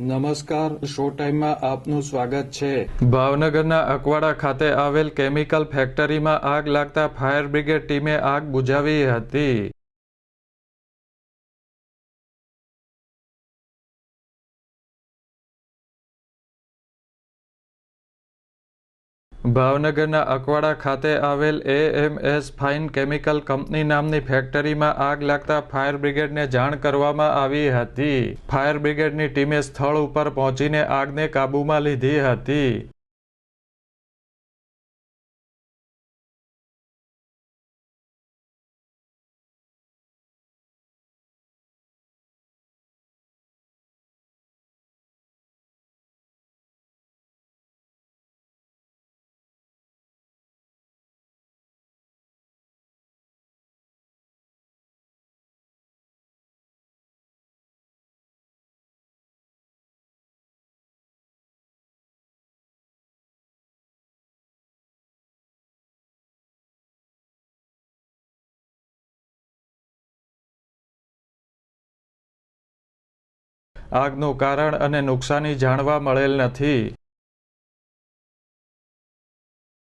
નમસ્કાર શો ટાઈમમાં આપનું સ્વાગત છે. ભાવનગરના અકવાડા ખાતે આવેલ કેમિકલ ફેક્ટરીમાં આગ લાગતા ફાયર બ્રિગેડ ટીમે આગ બુઝાવી હતી. ભાવનગરના અકવાડા ખાતે આવેલ એએમએસ ફાઇન કેમિકલ કંપની નામની ફેક્ટરીમાં આગ લાગતા ફાયર બ્રિગેડને જાણ કરવામાં આવી હતી. ફાયર બ્રિગેડની ટીમે સ્થળ ઉપર પહોંચીને આગને કાબૂમાં લીધી હતી. આગનું કારણ અને નુકસાની જાણવા મળેલ નથી.